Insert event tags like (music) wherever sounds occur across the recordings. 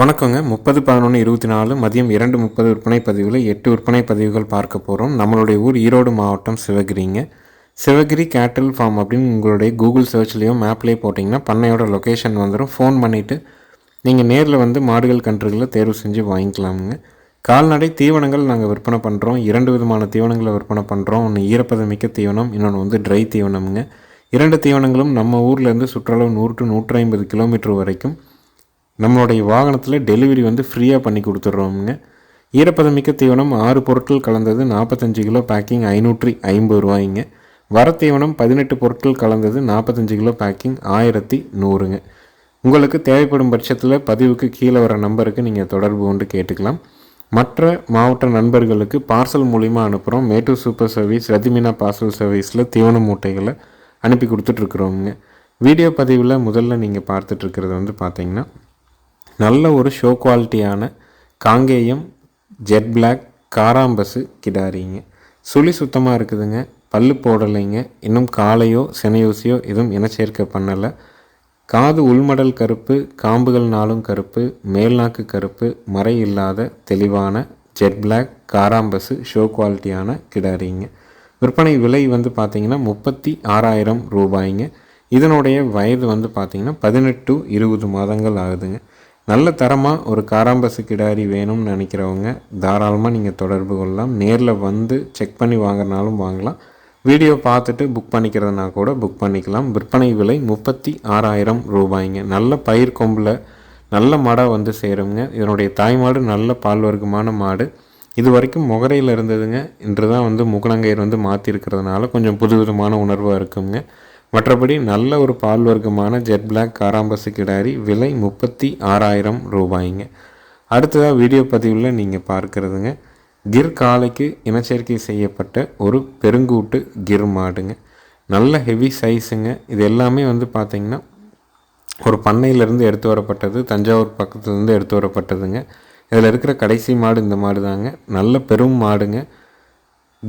வணக்கங்க. முப்பது பதினொன்று இருபத்தி நாலு மதியம் இரண்டு முப்பது விற்பனை பதிவில் எட்டு விற்பனை பதிவுகள் பார்க்க போகிறோம் நம்மளுடைய ஊர் ஈரோடு மாவட்டம் சிவகிரிங்க. சிவகிரி கேட்டில் ஃபார்ம் அப்படின்னு உங்களுடைய கூகுள் சர்ச்லேயோ மேப்லேயே போட்டிங்கன்னா பண்ணையோட லொக்கேஷன் வந்துடும் ஃபோன் பண்ணிவிட்டு நீங்கள் நேரில் வந்து மாடுகள் கன்றுகளை தேர்வு செஞ்சு வாங்கிக்கலாமுங்க. கால்நடை தீவனங்கள் நாங்கள் விற்பனை பண்ணுறோம் இரண்டு விதமான தீவனங்களை விற்பனை பண்ணுறோம் ஒன்று ஈரப்பதமிக்க தீவனம் இன்னொன்று வந்து ட்ரை தீவனம்ங்க. இரண்டு தீவனங்களும் நம்ம ஊர்லேருந்து சுற்றளவு நூறு டு நூற்றி ஐம்பது கிலோமீட்டர் வரைக்கும் நம்மளுடைய வாகனத்தில் டெலிவரி வந்து ஃப்ரீயாக பண்ணி கொடுத்துட்றோமுங்க. ஈரப்பதமிக்க தீவனம் ஆறு பொருட்கள் கலந்தது நாற்பத்தஞ்சு கிலோ பேக்கிங் ஐநூற்றி ஐம்பது ரூபாய்ங்க. வர தீவனம் பதினெட்டு பொருட்கள் கலந்தது நாற்பத்தஞ்சு கிலோ பேக்கிங் ஆயிரத்தி நூறுங்க. உங்களுக்கு தேவைப்படும் பட்சத்தில் பதிவுக்கு கீழே வர நம்பருக்கு நீங்கள் தொடர்பு கொண்டு கேட்டுக்கலாம். மற்ற மாவட்ட நண்பர்களுக்கு பார்சல் மூலிமா அனுப்புகிறோம் மேட்டூர் சூப்பர் சர்வீஸ் ரதிமினா பார்சல் சர்வீஸில் தீவன மூட்டைகளை அனுப்பி கொடுத்துட்ருக்குறோங்க வீடியோ பதிவில் முதல்ல நீங்கள் பார்த்துட்ருக்கிறது வந்து பார்த்திங்கன்னா நல்ல ஒரு ஷோ குவாலிட்டியான காங்கேயம் ஜெட் பிளாக் காராம்பஸு கிடாரிங்க. சுழி சுத்தமாக இருக்குதுங்க. பல்லு போடலைங்க. இன்னும் காலையோ செனையூசியோ எதுவும் இனச்சேர்க்கை பண்ணலை. காது உள்மடல் கருப்பு காம்புகள் நாளும் கருப்பு மேல்நாக்கு கருப்பு மறை இல்லாத தெளிவான ஜெட் பிளாக் காராம்பஸு ஷோ குவாலிட்டியான கிடாரிங்க. விற்பனை விலை வந்து பார்த்திங்கன்னா முப்பத்தி ஆறாயிரம் ரூபாய்ங்க. இதனுடைய வயது வந்து பார்த்திங்கன்னா பதினெட்டு இருபது மாதங்கள் ஆகுதுங்க. நல்ல தரமாக ஒரு காராம்பசு கிடாரி வேணும்னு நினைக்கிறவங்க தாராளமாக நீங்கள் தொடர்பு கொள்ளலாம். நேரில் வந்து செக் பண்ணி வாங்குறனாலும் வாங்கலாம். வீடியோ பார்த்துட்டு புக் பண்ணிக்கிறதுனா கூட புக் பண்ணிக்கலாம். விற்பனை விலை முப்பத்தி ஆறாயிரம் ரூபாய்ங்க. நல்ல பயிர் கொம்பில் நல்ல மாடாக வந்து சேருங்க இதனுடைய தாய் மாடு நல்ல பால் வர்க்கமான மாடு. இது வரைக்கும் முகரையில் இருந்ததுங்க. இன்று தான் வந்து முகலங்கயிறு வந்து மாற்றிருக்கிறதுனால கொஞ்சம் புது விதமான உணர்வாக இருக்குங்க. மற்றபடி நல்ல ஒரு பால் வர்க்கமான ஜெட் பிளாக் காராம்பசு கிடாரி விலை முப்பத்தி ஆறாயிரம் ரூபாய்ங்க. அடுத்ததாக வீடியோ பதிவில் நீங்கள் பார்க்குறதுங்க. கிர் காளைக்கு இனச்சேர்க்கை செய்யப்பட்ட ஒரு பெருங்கூட்டு கிர் மாடுங்க. நல்ல ஹெவி சைஸுங்க இது எல்லாமே வந்து பார்த்திங்கன்னா ஒரு பண்ணையிலேருந்து எடுத்து வரப்பட்டது தஞ்சாவூர் பக்கத்துலேருந்து எடுத்து வரப்பட்டதுங்க. இதில் இருக்கிற கடைசி மாடு இந்த மாடு தாங்க நல்ல பெரும் மாடுங்க.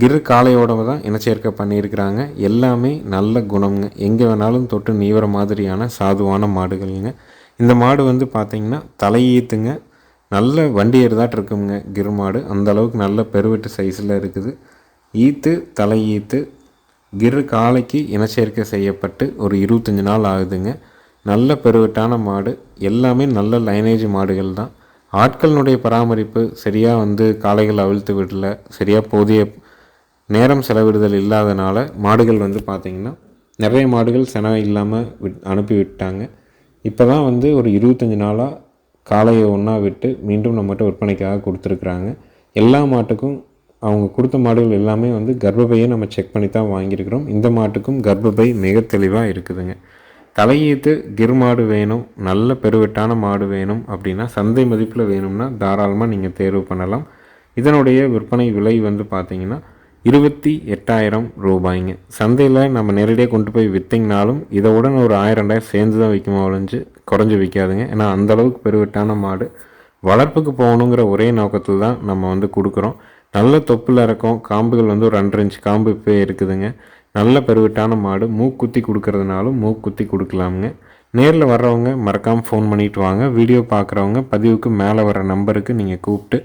கிர் காளையோட தான் இனச்சேர்க்கை பண்ணியிருக்கிறாங்க. எல்லாமே நல்ல குணம்ங்க. எங்கே வேணாலும் தொட்டு நீவர மாதிரியான சாதுவான மாடுகள்ங்க. இந்த மாடு வந்து பார்த்திங்கன்னா தலையீத்துங்க. நல்ல வண்டி ஏறுதாட்டு இருக்குங்க கிரு மாடு. அந்த அளவுக்கு நல்ல பெருவெட்டு சைஸில் இருக்குது. ஈத்து தலையீத்து கிரு காளைக்கு இனச்சேர்க்கை செய்யப்பட்டு ஒரு இருபத்தஞ்சி நாள் ஆகுதுங்க. நல்ல பெருவெட்டான மாடு. எல்லாமே நல்ல லைனேஜ் மாடுகள் தான். ஆட்களினுடைய பராமரிப்பு சரியாக வந்து காளைகள் அவிழ்த்து விடல சரியாக போதிய நேரம் செலவிடுதல் இல்லாதனால மாடுகள் வந்து பார்த்திங்கன்னா நிறைய மாடுகள் செனவை இல்லாமல் விட் அனுப்பி விட்டாங்க இப்போ தான் வந்து ஒரு இருபத்தஞ்சி நாளாக காளையை ஒன்றா விட்டு மீண்டும் நம்மகிட்ட விற்பனைக்காக கொடுத்துருக்குறாங்க. எல்லா மாட்டுக்கும் அவங்க கொடுத்த மாடுகள் எல்லாமே வந்து கர்ப்பப்பையை நம்ம செக் பண்ணி தான் வாங்கியிருக்கிறோம். இந்த மாட்டுக்கும் கர்ப்பப்பை மிக தெளிவாக இருக்குதுங்க. தலையீத்து கிர் மாடு வேணும் நல்ல பெருவெட்டான மாடு வேணும் அப்படின்னா சந்தை மதிப்பில் வேணும்னா தாராளமாக நீங்கள் தேர்வு பண்ணலாம். இதனுடைய விற்பனை விலை வந்து பார்த்திங்கன்னா இருபத்தி எட்டாயிரம் ரூபாய்ங்க. சந்தையில் நம்ம நேரடியாக கொண்டு போய் விற்றிங்கனாலும் இதை ஒரு ஆயிரம் ரெண்டாயிரம் சேர்ந்து தான் விற்குமா ஒழிஞ்சு குறைஞ்சி விற்காதுங்க. ஏன்னா அந்தளவுக்கு பெருவிட்டான மாடு. வளர்ப்புக்கு போகணுங்கிற ஒரே நோக்கத்தில் தான் நம்ம வந்து கொடுக்குறோம். நல்ல தொப்பில் இருக்கும். காம்புகள் வந்து ஒரு ரெண்டரை இன்ச் காம்பு இப்போ இருக்குதுங்க. நல்ல பெருவெட்டான மாடு. மூக்குத்தி கொடுக்கறதுனாலும் மூக்குத்தி கொடுக்கலாமுங்க. நேரில் வர்றவங்க மறக்காமல் ஃபோன் பண்ணிட்டு வாங்க. வீடியோ பார்க்குறவங்க பதிவுக்கு மேலே வர நம்பருக்கு நீங்கள் கூப்பிட்டு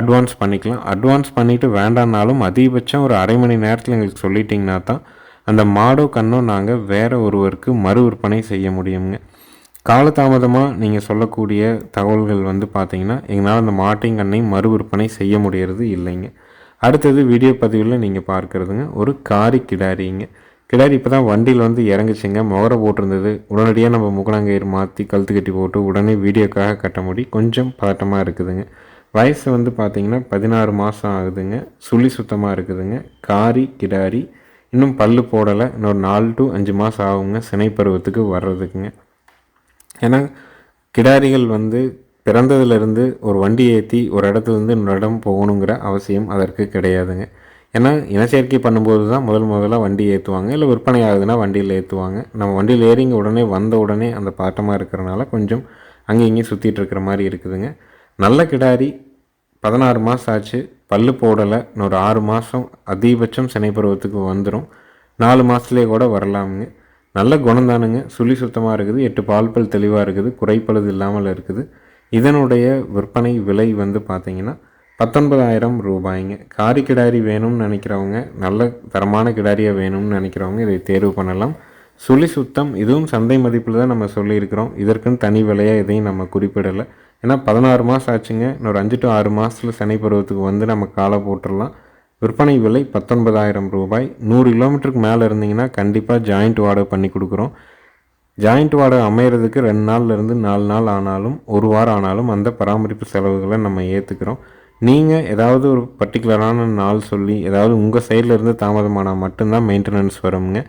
அட்வான்ஸ் பண்ணிக்கலாம். அட்வான்ஸ் பண்ணிவிட்டு வேண்டானாலும் அதிகபட்சம் ஒரு அரை மணி நேரத்தில் எங்களுக்கு சொல்லிட்டிங்கன்னா தான் அந்த மாடோ கண்ணோ நாங்கள் வேறு ஒருவருக்கு மறு விற்பனை செய்ய முடியுங்க காலதாமதமாக நீங்கள் சொல்லக்கூடிய தகவல்கள் வந்து பார்த்தீங்கன்னா எங்களால் அந்த மாட்டையும் கண்ணையும் மறு விற்பனை செய்ய முடியறது இல்லைங்க. அடுத்தது வீடியோ பதிவில் நீங்கள் பார்க்குறதுங்க. ஒரு காரி கிடாரிங்க. கிடாரி இப்போ தான் வண்டியில் வந்து இறங்குச்சிங்க. முகரை போட்டிருந்தது. உடனடியாக நம்ம முகலங்கயிறு மாற்றி கழுத்து கட்டி போட்டு உடனே வீடியோக்காக கட்ட முடி. கொஞ்சம் பதட்டமாக இருக்குதுங்க. வயசு வந்து பார்த்திங்கன்னா பதினாறு மாதம் ஆகுதுங்க. சுழி சுத்தமாக இருக்குதுங்க. காரி கிடாரி இன்னும் பல்லு போடலை. இன்னொரு நாலு டு அஞ்சு மாதம் ஆகுங்க. சினை பருவத்துக்கு வர்றதுக்குங்க. ஏன்னா கிடாரிகள் வந்து பிறந்ததுலேருந்து ஒரு வண்டி ஏற்றி ஒரு இடத்துலேருந்து இன்னொரு இடம் போகணுங்கிற அவசியம் அதற்கு கிடையாதுங்க. ஏன்னா இனச்சேர்க்கை பண்ணும்போது தான் முதல் முதலாக வண்டி ஏற்றுவாங்க இல்லை விற்பனை ஆகுதுன்னா வண்டியில் ஏற்றுவாங்க நம்ம வண்டியில் ஏறிங்க உடனே வந்த உடனே அந்த பாட்டமாக இருக்கிறனால கொஞ்சம் அங்கே இங்கேயும் சுற்றிட்டு இருக்கிற மாதிரி இருக்குதுங்க. நல்ல கிடாரி பதினாறு மாதம் ஆச்சு பல்லு போடலை இன்னொரு ஆறு மாதம் அதிகபட்சம் சினைப்பருவத்துக்கு வந்துடும் நாலு மாதத்துலேயே கூட வரலாமுங்க. நல்ல குணம் தானுங்க சுழி சுத்தமாக இருக்குது எட்டு பால் பல் தெளிவாக இருக்குது குறைப்பழுது இல்லாமல் இருக்குது. இதனுடைய விற்பனை விலை வந்து பார்த்திங்கன்னா பத்தொன்பதாயிரம் ரூபாய்ங்க. காரி கிடாரி வேணும்னு நினைக்கிறவங்க நல்ல தரமான கிடாரியாக வேணும்னு நினைக்கிறவங்க இதை தேர்வு பண்ணலாம். சுழி சுத்தம் இதுவும் சந்தை மதிப்பில் தான் நம்ம சொல்லியிருக்கிறோம். இதற்குன்னு தனி விலையாக எதையும் நம்ம குறிப்பிடலை. ஏன்னா பதினாறு மாதம் ஆச்சுங்க. இன்னொரு அஞ்சு டு ஆறு மாதத்தில் சனி பருவத்துக்கு வந்து நம்ம காலை போட்டுடலாம். விற்பனை விலை பத்தொன்பதாயிரம் ரூபாய். நூறு கிலோமீட்டருக்கு மேலே இருந்தீங்கன்னா கண்டிப்பாக ஜாயிண்ட் வாடகை பண்ணி கொடுக்குறோம். ஜாயிண்ட் வாடகை அமையிறதுக்கு ரெண்டு நாள்லேருந்து நாலு நாள் ஆனாலும் ஒரு வாரம் ஆனாலும் அந்த பராமரிப்பு செலவுகளை நம்ம ஏற்றுக்கிறோம் நீங்கள் ஏதாவது ஒரு பர்டிகுலரான நாள் சொல்லி ஏதாவது உங்கள் சைடில் இருந்து தாமதமானால் மட்டும்தான் மெயின்டெனன்ஸ் வருங்க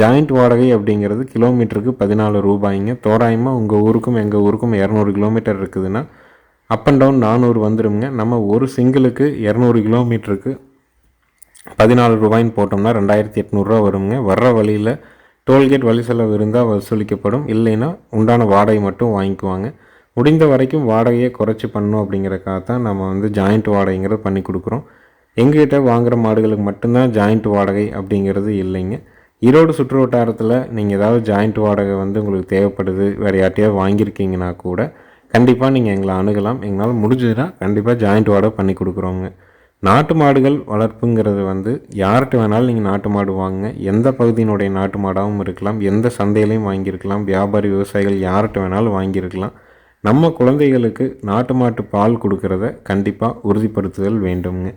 ஜாயிண்ட் வாடகை அப்படிங்கிறது கிலோமீட்டருக்கு பதினாலு ரூபாய்ங்க. தோராயமாக உங்கள் ஊருக்கும் எங்கள் ஊருக்கும் இரநூறு கிலோமீட்டர் இருக்குதுன்னா அப் அண்ட் டவுன் நானூறு வந்துடுங்க நம்ம ஒரு சிங்கிளுக்கு இரநூறு கிலோமீட்டருக்கு பதினாலு ரூபாய்ன்னு போட்டோம்னா ரெண்டாயிரத்தி எட்நூறுரூவா வருங்க வர்ற வழியில் டோல்கேட் வழி செலவு இருந்தால் வசூலிக்கப்படும். இல்லைன்னா உண்டான வாடகை மட்டும் வாங்கிக்குவாங்க. முடிந்த வரைக்கும் வாடகையை குறைச்சி பண்ணணும் அப்படிங்கிறக்காக தான் நம்ம வந்து ஜாயிண்ட் வாடகைங்கிறது பண்ணி கொடுக்குறோம். எங்ககிட்ட வாங்குகிற மாடுகளுக்கு மட்டும்தான் ஜாயிண்ட் வாடகை அப்படிங்கிறது இல்லைங்க. ஈரோடு சுற்று வட்டாரத்தில் நீங்கள் ஏதாவது ஜாயிண்ட் வாடகை வந்து உங்களுக்கு தேவைப்படுது வேறு யார்ட்டையாவது வாங்கியிருக்கீங்கன்னா கூட கண்டிப்பாக நீங்கள் எங்களை அணுகலாம். எங்களால் முடிஞ்சதுன்னா கண்டிப்பாக ஜாயிண்ட் வாடகை பண்ணி கொடுக்குறோங்க நாட்டு மாடுகள் வளர்ப்புங்கிறது வந்து யார்கிட்ட வேணாலும் நீங்கள் நாட்டு மாடு வாங்குங்க. எந்த பகுதியினுடைய நாட்டு மாடாகவும் இருக்கலாம். எந்த சந்தையிலையும் வாங்கியிருக்கலாம். வியாபாரி விவசாயிகள் யார்கிட்ட வேணாலும் வாங்கியிருக்கலாம். நம்ம குழந்தைகளுக்கு நாட்டு மாட்டு பால் கொடுக்கறத கண்டிப்பாக உறுதிப்படுத்துதல் வேண்டும்ங்க.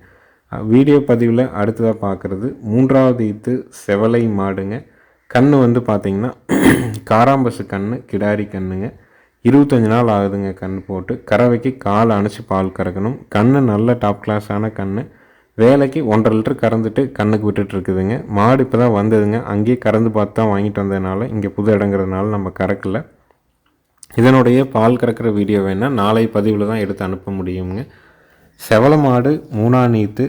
வீடியோ பதிவில் அடுத்ததாக பார்க்குறது மூன்றாவது ஈத்து செவலை மாடுங்க. கண் வந்து பார்த்திங்கன்னா (clears throat) காராம்பசு கண் கிடாரி கண்ணுங்க. இருபத்தஞ்சி நாள் ஆகுதுங்க கண் போட்டு. கறவைக்கு கால் அணைச்சி பால் கறக்கணும். கண் நல்ல டாப் கிளாஸான கண் வேலைக்கு ஒன்றரை லிட்டர் கறந்துட்டு கண்ணுக்கு விட்டுட்ருக்குதுங்க மாடு இப்போ தான் வந்ததுங்க. அங்கேயே கறந்து பார்த்து தான் வாங்கிட்டு வந்ததுனால இங்கே புது இடங்கிறதுனால நம்ம கறக்கலை. இதனுடைய பால் கறக்கிற வீடியோ வேணால் நாளை பதிவில் தான் எடுத்து அனுப்ப முடியுங்க. செவல மாடு மூணா நீத்து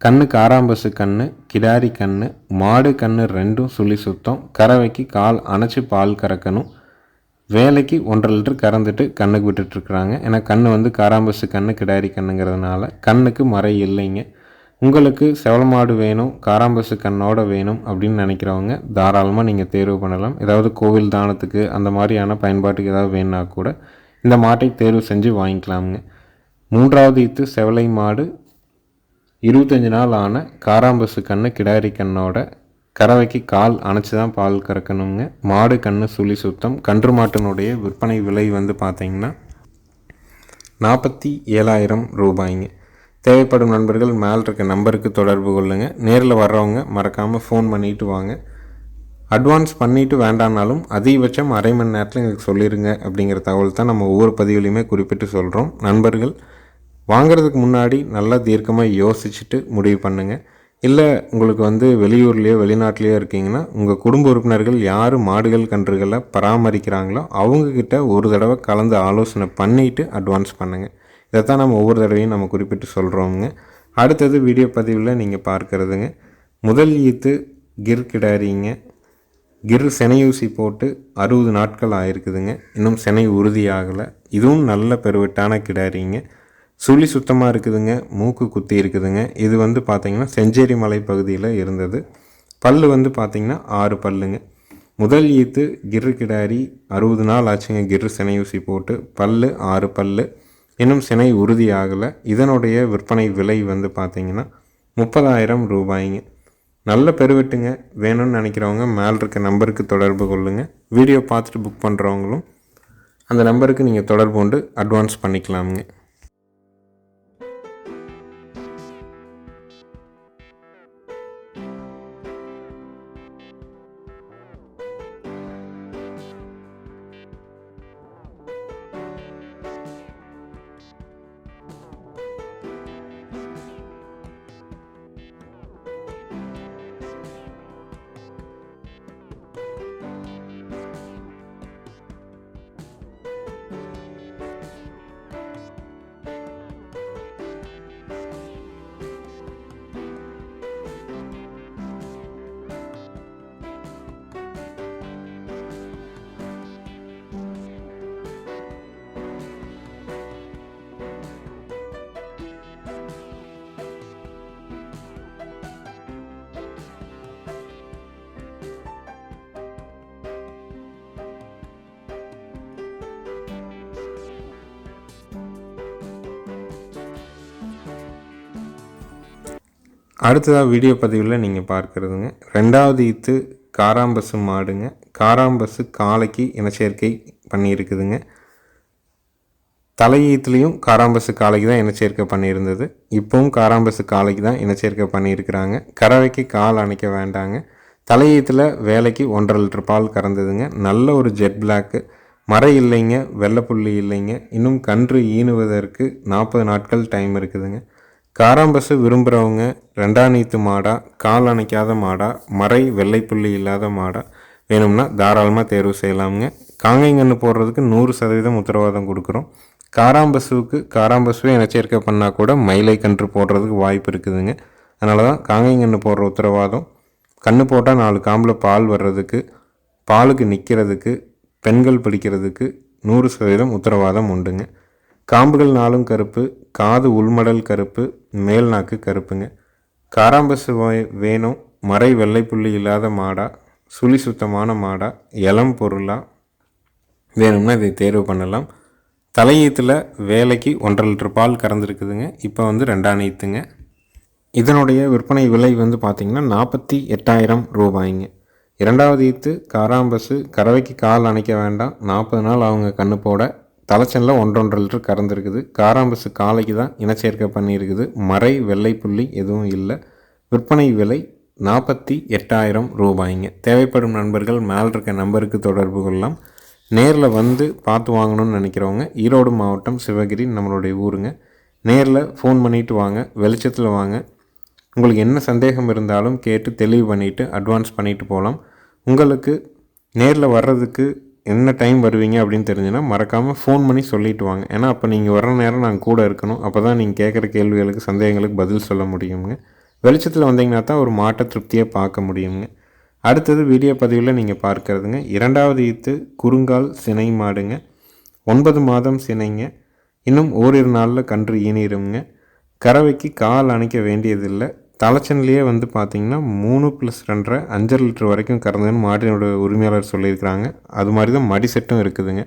கண்ணு காராம்பசு கண்ணு கிடாரி கண்ணு மாடு கண்ணு ரெண்டும் சுழி சுத்தம் கறவைக்கு கால் அணைச்சி பால் கறக்கணும். வேலைக்கு ஒன்றரை லிட்டர் கறந்துட்டு கண்ணுக்கு விட்டுட்ருக்குறாங்க ஏன்னா கண் வந்து காராம்பசு கண்ணு கிடாரி கண்ணுங்கிறதுனால கண்ணுக்கு மறை இல்லைங்க. உங்களுக்கு செவல மாடு வேணும் காராம்பசு கண்ணோட வேணும் அப்படின்னு நினைக்கிறவங்க தாராளமாக நீங்கள் தேர்வு பண்ணலாம். ஏதாவது கோவில் தானத்துக்கு அந்த மாதிரியான பயன்பாட்டுக்கு ஏதாவது வேணுன்னா கூட இந்த மாட்டை தேர்வு செஞ்சு வாங்கிக்கலாமுங்க. மூன்றாவது இத்து செவலை மாடு. இருபத்தஞ்சி நாள் ஆன காராம்பசு கண்ணு கிடாரி கண்ணோட கறவைக்கு கால் அணைச்சி தான் பால் கறக்கணுங்க மாடு கண்ணு சுழி சுத்தம். கன்று மாட்டினுடைய விற்பனை விலை வந்து பார்த்திங்கன்னா நாற்பத்தி ஏழாயிரம் ரூபாய்ங்க. தேவைப்படும் நண்பர்கள் மேல் இருக்க நம்பருக்கு தொடர்பு கொள்ளுங்கள் நேரில் வர்றவங்க மறக்காமல் ஃபோன் பண்ணிவிட்டு வாங்க. அட்வான்ஸ் பண்ணிவிட்டு வேண்டானாலும் அதிகபட்சம் அரை மணி நேரத்தில் எங்களுக்கு சொல்லிடுங்க அப்படிங்கிற தகவல் தான் நம்ம ஒவ்வொரு பதிவுலையுமே குறிப்பிட்டு சொல்கிறோம் நண்பர்கள் வாங்கிறதுக்கு முன்னாடி நல்லா தீர்க்கமாக யோசிச்சுட்டு முடிவு பண்ணுங்கள் இல்லை உங்களுக்கு வந்து வெளியூர்லேயோ வெளிநாட்டிலையோ இருக்கீங்கன்னா உங்கள் குடும்ப உறுப்பினர்கள் யார் மாடுகள் கன்றுகளை பராமரிக்கிறாங்களோ அவங்கக்கிட்ட ஒரு தடவை கலந்து ஆலோசனை பண்ணிவிட்டு அட்வான்ஸ் பண்ணுங்கள் இதைத்தான் நம்ம ஒவ்வொரு தடவையும் நம்ம குறிப்பிட்டு சொல்கிறோங்க அடுத்தது வீடியோ பதிவில் நீங்கள் பார்க்குறதுங்க. முதல் ஈத்து கிர் கிடாரிங்க. கிர் செனையூசி போட்டு அறுபது நாட்கள் ஆயிருக்குதுங்க. இன்னும் செனை உறுதியாகலை. இதுவும் நல்ல பெருவிட்டான கிடாரிங்க. சுழி சுத்தமாக இருக்குதுங்க மூக்கு குத்தி இருக்குதுங்க. இது வந்து பார்த்திங்கன்னா செஞ்சேரி மலை பகுதியில் இருந்தது. பல் வந்து பார்த்திங்கன்னா ஆறு பல்லுங்க. முதல் ஈத்து கிரு கிடாரி அறுபது நாள் ஆச்சுங்க கிரு ஊசி போட்டு. பல் ஆறு பல் இன்னும் சினை உறுதி ஆகலை. இதனுடைய விற்பனை விலை வந்து பார்த்திங்கன்னா முப்பதாயிரம் ரூபாய்ங்க. நல்ல பெருவெட்டுங்க. வேணும்னு நினைக்கிறவங்க மேல் இருக்க நம்பருக்கு தொடர்பு கொள்ளுங்கள் வீடியோ பார்த்துட்டு புக் பண்ணுறவங்களும் அந்த நம்பருக்கு நீங்கள் தொடர்பு கொண்டு அட்வான்ஸ் பண்ணிக்கலாமுங்க. அடுத்ததாக வீடியோ பதிவில் நீங்கள் பார்க்குறதுங்க. ரெண்டாவது ஈத்து காராம்பசு மாடுங்க. காராம்பசு காளைக்கு இனச்சேர்க்கை பண்ணியிருக்குதுங்க. தலையீத்துலேயும் காராம்பசு காளைக்கு தான் இனச்சேர்க்கை பண்ணியிருந்தது. இப்போவும் காராம்பசு காளைக்கு தான் இனச்சேர்க்கை பண்ணியிருக்கிறாங்க. கறவைக்கு கால் அணைக்க வேண்டாங்க. தலையீத்தில் வேலைக்கு ஒன்றரை லிட்டர் பால் கறந்ததுங்க. நல்ல ஒரு ஜெட் பிளாக்கு மறை இல்லைங்க வெள்ளைப்புள்ளி இல்லைங்க. இன்னும் கன்று ஈனுவதற்கு நாற்பது நாட்கள் டைம் இருக்குதுங்க. காராம்பசு விரும்புகிறவங்க ரெண்டாம் நீத்து மாடா கால் அணைக்காத மாடா மறை வெள்ளைப்புள்ளி இல்லாத மாடா வேணும்னா தாராளமாக தேர்வு செய்யலாமுங்க. காங்கைங்கன்று போடுறதுக்கு நூறு சதவீதம் உத்தரவாதம் கொடுக்குறோம். காராம்பசுவுக்கு காராம்பசுவே இனச்சேர்க்கை பண்ணால் கூட மயிலை கன்று போடுறதுக்கு வாய்ப்பு இருக்குதுங்க. அதனால தான் காங்கைங்கன்று போடுற உத்தரவாதம். கன்று போட்டால் நாலு காம்பில் பால் வர்றதுக்கு பாலுக்கு நிற்கிறதுக்கு பெண்கள் பிடிக்கிறதுக்கு நூறு சதவீதம் உத்தரவாதம் உண்டுங்க. காம்புகள் நாளும் கருப்பு காது உள்மடல் கருப்பு மேல் நாக்கு கருப்புங்க. காராம்பசு வேணும் மறை வெள்ளைப்புள்ளி இல்லாத மாடா சுழி சுத்தமான மாடா இளம் பொருளாக வேணும்னா இதை தேர்வு பண்ணலாம். தலையீத்தில் வேலைக்கு ஒன்றரை லிட்டர் பால் கறந்துருக்குதுங்க. இப்போ வந்து ரெண்டாம் நீத்துங்க இதனுடைய விற்பனை விலை வந்து பார்த்திங்கன்னா நாற்பத்தி எட்டாயிரம் ரூபாய்ங்க. இரண்டாவது ஈத்து காராம்பசு கறவைக்கு கால் அணைக்க வேண்டாம். நாற்பது நாள் அவங்க கண்ணு போட. தலைச்சனில் ஒன்றொன்று லிட்டர் கறந்துருக்குது காராம்பசு காலைக்கு தான் இனச்சேர்க்கை பண்ணியிருக்குது. மறை வெள்ளை புள்ளி எதுவும் இல்லை. விற்பனை விலை நாற்பத்தி எட்டாயிரம் ரூபாய்ங்க. தேவைப்படும் நண்பர்கள் மேல் இருக்க நம்பருக்கு தொடர்பு கொள்ளலாம். நேரில் வந்து பார்த்து வாங்கணும்னு நினைக்கிறவங்க ஈரோடு மாவட்டம் சிவகிரி நம்மளுடைய ஊருங்க. நேரில் ஃபோன் பண்ணிவிட்டு வாங்க வெளிச்சத்தில் வாங்க. உங்களுக்கு என்ன சந்தேகம் இருந்தாலும் கேட்டு தெளிவு பண்ணிவிட்டு அட்வான்ஸ் பண்ணிவிட்டு போகலாம். உங்களுக்கு நேரில் வர்றதுக்கு என்ன டைம் வருவீங்க அப்படின்னு தெரிஞ்சுன்னா மறக்காமல் ஃபோன் பண்ணி சொல்லிட்டு வாங்க. ஏன்னா அப்போ நீங்கள் வர்ற நேரம் நாங்கள் கூட இருக்கணும். அப்போ தான் நீங்கள் கேட்குற கேள்விகளுக்கு சந்தேகங்களுக்கு பதில் சொல்ல முடியுங்க வெளிச்சத்தில் வந்தீங்கன்னா தான் ஒரு மாட்டை திருப்தியாக பார்க்க முடியுங்க அடுத்தது வீடியோ பதிவில் நீங்கள் பார்க்கறதுங்க. இரண்டாவது ஈத்து குறுங்கால் சினை மாடுங்க. ஒன்பது மாதம் சினைங்க. இன்னும் ஓரிரு நாளில் கன்று ஈனிருங்க கறவைக்கு கால் அணைக்க வேண்டியதில்லை. தலைச்சன்லேயே வந்து பார்த்திங்கன்னா மூணு ப்ளஸ் ரெண்டரை அஞ்சரை லிட்டர் வரைக்கும் கறந்துன்னு மாட்டினோட உரிமையாளர் சொல்லியிருக்கிறாங்க. அது மாதிரி தான் மடி செட்டும் இருக்குதுங்க.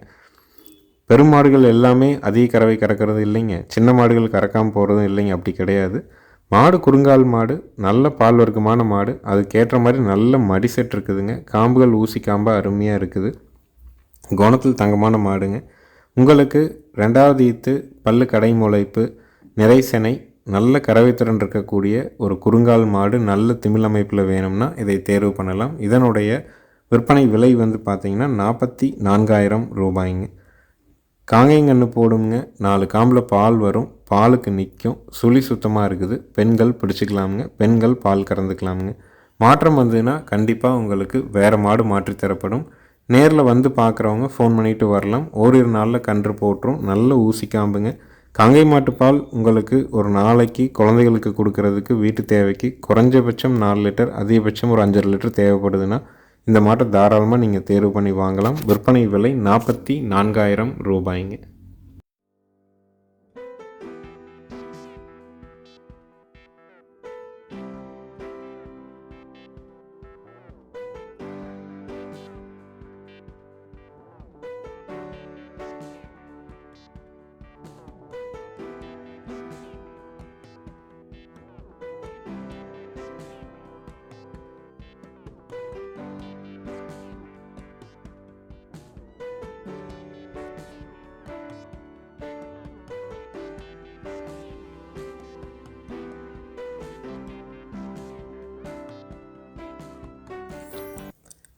பெரும் மாடுகள் எல்லாமே அதிக கறவை கறக்கிறது இல்லைங்க. சின்ன மாடுகள் கறக்காமல் போகிறதும் இல்லைங்க. அப்படி கிடையாது. மாடு குறுங்கால் மாடு நல்ல பால் வர்க்கமான மாடு. அதுக்கேற்ற மாதிரி நல்ல மடி செட் இருக்குதுங்க. காம்புகள் ஊசி காம்பாக அருமையாக இருக்குது. குணத்தில் தங்கமான மாடுங்க. உங்களுக்கு ரெண்டாவது ஈத்து பல்லு கடை முளைப்பு நிறைசனை நல்ல கறவைத்திறன் இருக்கக்கூடிய ஒரு குறுங்கால் மாடு நல்ல திமிழ் அமைப்பில் வேணும்னா இதை தேர்வு பண்ணலாம். இதனுடைய விற்பனை விலை வந்து பார்த்திங்கன்னா நாற்பத்தி நான்காயிரம் ரூபாய்ங்க காங்கைங்கன்று போடுங்க. நாலு காம்பில் பால் வரும். பாலுக்கு நிற்கும் சுழி சுத்தமாக இருக்குது. பெண்கள் பிடிச்சிக்கலாமுங்க. பெண்கள் பால் கறந்துக்கலாமுங்க. மாற்றம் வந்ததுன்னா கண்டிப்பாக உங்களுக்கு வேறு மாடு மாற்றி தரப்படும். நேரில் வந்து பார்க்குறவங்க ஃபோன் பண்ணிட்டு வரலாம். ஓரிரு நாளில் கன்று போட்டுரும். நல்ல ஊசி காம்புங்க. காங்கை மாட்டுப்பால் உங்களுக்கு ஒரு நாளைக்கு குழந்தைகளுக்கு கொடுக்கறதுக்கு வீட்டு தேவைக்கு குறைஞ்சபட்சம் நாலு லிட்டர் அதிகபட்சம் ஒரு அஞ்சரை லிட்டர் தேவைப்படுதுன்னா இந்த மாட்டை தாராளமாக நீங்கள் தேர்வு பண்ணி வாங்கலாம். விற்பனை விலை நாற்பத்தி நான்காயிரம் ரூபாய்ங்க.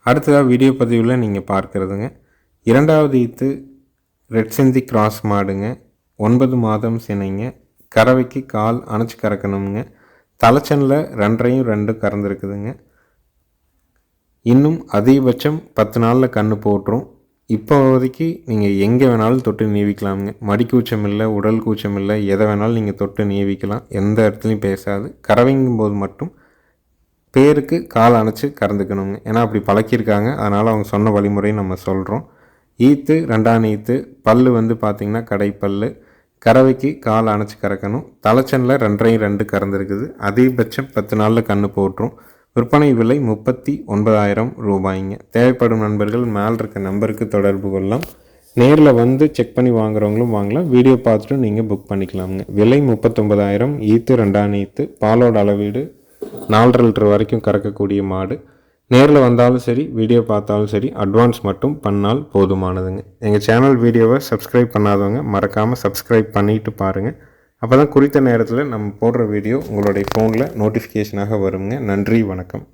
அடுத்ததாக வீடியோ பதிவில் நீங்கள் பார்க்குறதுங்க. இரண்டாவது ஈத்து ரெட் சிந்தி கிராஸ் மாடுங்க. ஒன்பது மாதம் சினைங்க. கறவைக்கு கால் அணைச்சி கறக்கணுங்க தலைச்சனில் ரெண்டரையும் ரெண்டு கறந்துருக்குதுங்க. இன்னும் அதிகபட்சம் பத்து நாளில் கன்று போட்டுரும். இப்போதைக்கு நீங்கள் எங்கே வேணாலும் தொட்டு நீவிக்கலாமுங்க. மடி கூச்சம் இல்லை உடல் கூச்சம் இல்லை எதை வேணாலும் நீங்கள் தொட்டு நீவிக்கலாம். எந்த இடத்துலையும் பேசாது. கறவைங்கும் போது மட்டும் பேருக்கு கால் அணைச்சி கறந்துக்கணுங்க. ஏன்னா அப்படி பழக்கியிருக்காங்க. அதனால் அவங்க சொன்ன வழிமுறையை நம்ம சொல்கிறோம் ஈத்து ரெண்டாம் ஈத்து பல்லு வந்து பார்த்திங்கன்னா கடைப்பல்லு. கறவைக்கு கால் அணைச்சி கறக்கணும். தலைச்சனில் ரெண்டரையும் ரெண்டு கறந்துருக்குது. அதிகபட்சம் பத்து நாளில் கன்று போட்டுரும். விற்பனை விலை முப்பத்தி ஒன்பதாயிரம் ரூபாய்ங்க. தேவைப்படும் நண்பர்கள் மேல் இருக்க நம்பருக்கு தொடர்பு கொள்ளலாம். நேரில் வந்து செக் பண்ணி வாங்குறவங்களும் வாங்கலாம். வீடியோ பார்த்துட்டு நீங்கள் புக் பண்ணிக்கலாமுங்க. விலை முப்பத்தொம்பதாயிரம் ஈத்து ரெண்டாம் ஈத்து பாலோட அளவீடு நாலரை லிட்டர் வரைக்கும் கறக்கக்கூடிய மாடு. நேரில் வந்தாலும் சரி வீடியோ பார்த்தாலும் சரி அட்வான்ஸ் மட்டும் பண்ணால் போதுமானதுங்க. எங்கள் சேனல் வீடியோவை சப்ஸ்கிரைப் பண்ணாதவங்க மறக்காமல் சப்ஸ்கிரைப் பண்ணிட்டு பாருங்கள் அப்போ தான் குறித்த நேரத்தில் நம்ம போடுற வீடியோ உங்களுடைய ஃபோனில் நோட்டிஃபிகேஷனாக வருங்க. நன்றி வணக்கம்.